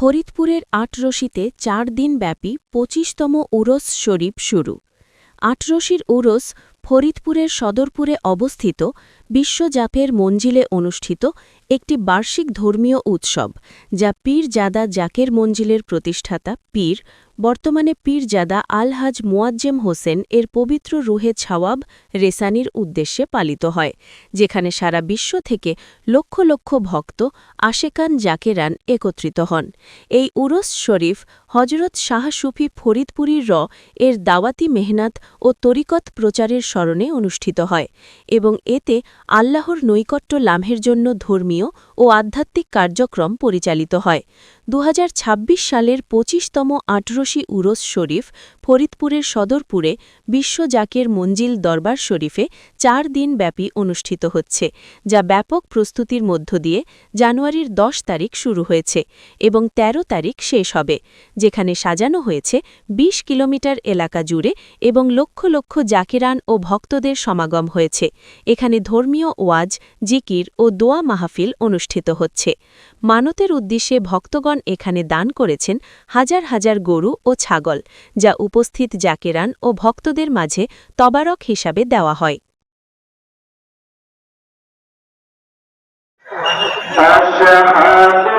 ফরিদপুরের আটরশিতে চার দিনব্যাপী পঁচিশতম উরস শরীফ শুরু। আটরশির উরস ফরিদপুরের সদরপুরে অবস্থিত বিশ্বজাপের মঞ্জিলে অনুষ্ঠিত একটি বার্ষিক ধর্মীয় উৎসব, যা পীরজাদা জাকের মঞ্জিলের প্রতিষ্ঠাতা পীর, বর্তমানে পীরজাদা আলহাজ মুয়াজ্জেম হোসেন এর পবিত্র রুহে ছাওয়াব রেসানির উদ্দেশ্যে পালিত হয়, যেখানে সারা বিশ্ব থেকে লক্ষ লক্ষ ভক্ত আশেকান জাকেরান একত্রিত হন। এই উরস শরীফ হজরত শাহ সুফি ফরিদপুরীর র এর দাওয়াতি মেহনাত ও তরিকত প্রচারের স্মরণে অনুষ্ঠিত হয় এবং এতে আল্লাহর নৈকট্য লাভের জন্য ধর্মীয় 아니요? ও আধ্যাত্মিক কার্যক্রম পরিচালিত হয়। দু হাজার ছাব্বিশ সালের পঁচিশতম আটরশি উরস শরীফ ফরিদপুরের সদরপুরে বিশ্ব জাকের মঞ্জিল দরবার শরীফে চার দিন ব্যাপী অনুষ্ঠিত হচ্ছে, যা ব্যাপক প্রস্তুতির মধ্য দিয়ে জানুয়ারির দশ তারিখ শুরু হয়েছে এবং ১৩ তারিখ শেষ হবে, যেখানে সাজানো হয়েছে ২০ কিলোমিটার এলাকা জুড়ে এবং লক্ষ লক্ষ জাকেরান ও ভক্তদের সমাগম হয়েছে। এখানে ধর্মীয় ওয়াজ, জিকির ও দোয়া মাহফিল অনুষ্ঠিত হচ্ছে মানতের উদ্দেশ্যে ভক্তগণ এখানে দান করেছেন হাজার হাজার গরু ও ছাগল যা উপস্থিত জাকেরান ও ভক্তদের মাঝে তবারক হিসাবে দেওয়া হয় أشهد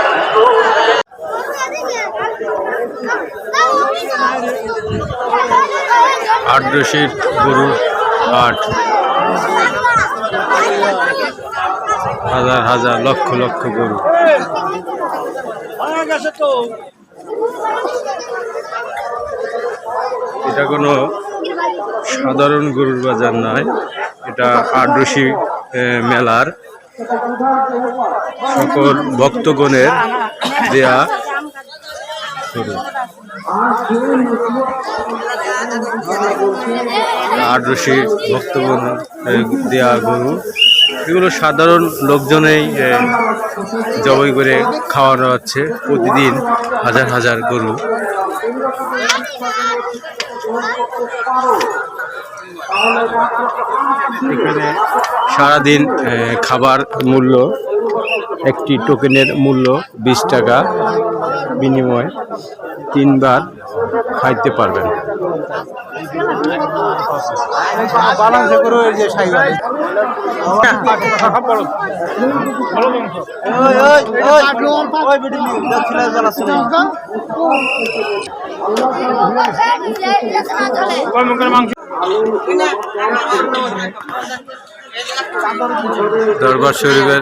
আটরশির গরুর হাট হাজার হাজার, লক্ষ লক্ষ গরু। এটা কোনো সাধারণ গরুর বাজার নয়। এটা আটরশি মেলার। সকল ভক্তগণের দেয়া গরু আটরশি ভক্তগণ দেয়া গরু, এগুলো সাধারণ লোকজনেই জবাই করে খাওয়ানো হচ্ছে প্রতিদিন হাজার হাজার গরু। এখানে সারাদিন খাবার মূল্য, একটি টোকেনের মূল্য বিশ টাকা। বিনিময়ে তিনবার খাইতে পারবেন। দরবার শরীফের